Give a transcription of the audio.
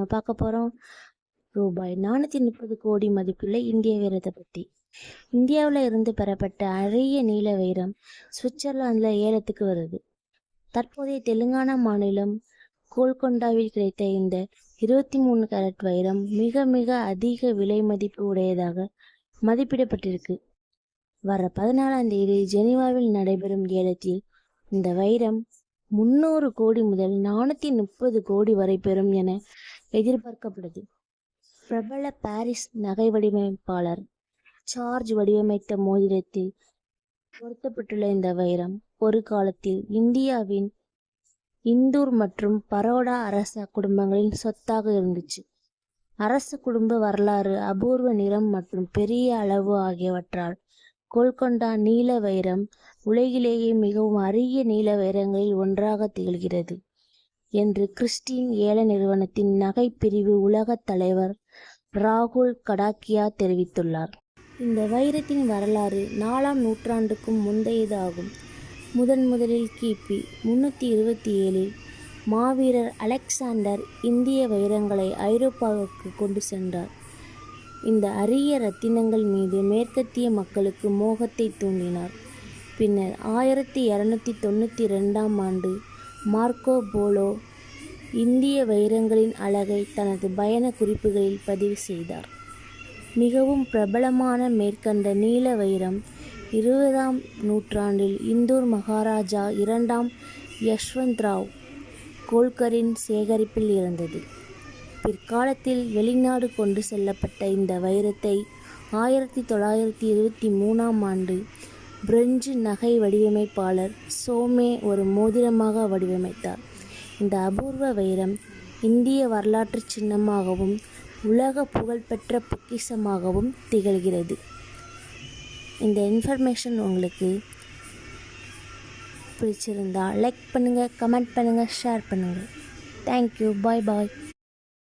நம்ம பார்க்க போகிறோம் ரூபாய் நானூற்றி முப்பது கோடி மதிப்புள்ள இந்திய வீரத்தை பற்றி இந்தியாவில் இருந்து பெறப்பட்ட அரிய நீல வைரம் சுவிட்சர்லாந்தில் ஏலத்துக்கு வருது. தற்போதைய தெலுங்கானா மாநிலம் கோல்கொண்டாவில் கிடைத்த இந்த இருபத்தி மூணு கேரட் வைரம் மிக மிக அதிக விலை மதிப்பு உடையதாக மதிப்பிடப்பட்டிருக்கு. வர பதினாலாம் தேதி ஜெனீவாவில் நடைபெறும் ஏலத்தில் இந்த வைரம் முன்னூறு கோடி முதல் நானூற்றி முப்பது கோடி வரை பெறும் என எதிர்பார்க்கப்படுது. பிரபல பாரிஸ் நகை வடிவமைப்பாளர் சார்ஜ் வடிவமைத்த மோதிரத்தில் பொருத்தப்பட்டுள்ள இந்த வைரம் ஒரு காலத்தில் இந்தியாவின் இந்தூர் மற்றும் பரோடா அரச குடும்பங்களின் சொத்தாக இருந்துச்சு. அரச குடும்ப வரலாறு அபூர்வ நிறம் மற்றும் பெரிய அளவு ஆகியவற்றால் கோல்கொண்டா நீல வைரம் உலகிலேயே மிகவும் அரிய நீல வைரங்களில் ஒன்றாக திகழ்கிறது. என்று கிறிஸ்டின் ஏல நிறுவனத்தின் நகை பிரிவு உலகத் தலைவர் ராகுல் கடாக்கியா தெரிவித்துள்ளார். இந்த வைரத்தின் வரலாறு நாலாம் நூற்றாண்டுக்கும் முந்தையது ஆகும் முதன் முதலில் கிபி முன்னூற்றி இருபத்தி ஏழில் மாவீரர் அலெக்சாண்டர் இந்திய வைரங்களை ஐரோப்பாவுக்கு கொண்டு சென்றார். இந்த அரிய ரத்தினங்கள் மீது மேற்கத்திய மக்களுக்கு மோகத்தை தூண்டினார். பின்னர் ஆயிரத்தி இரநூத்தி தொண்ணூற்றி ரெண்டாம் ஆண்டு மார்க்கோ போலோ இந்திய வைரங்களின் அழகை தனது பயண குறிப்புகளில் பதிவு செய்தார். மிகவும் பிரபலமான மேற்கண்ட நீல வைரம் இருபதாம் நூற்றாண்டில் இந்தூர் மகாராஜா இரண்டாம் யஷ்வந்த் ராவ் கோல்கரின் சேகரிப்பில் இருந்தது. பிற்காலத்தில் வெளிநாடு கொண்டு செல்லப்பட்ட இந்த வைரத்தை ஆயிரத்தி தொள்ளாயிரத்தி இருபத்தி மூணாம் ஆண்டு பிரெஞ்சு நகை வடிவமைப்பாளர் சோமே ஒரு மோதிரமாக வடிவமைத்தார். இந்த அபூர்வ வைரம் இந்திய வரலாற்று சின்னமாகவும் உலக புகழ்பெற்ற பொக்கிஷமாகவும் திகழ்கிறது. இந்த இன்ஃபர்மேஷன் உங்களுக்கு பிடிச்சிருந்தா லைக் பண்ணுங்கள் கமெண்ட் பண்ணுங்கள் ஷேர் பண்ணுங்கள் தேங்க்யூ பாய் பாய்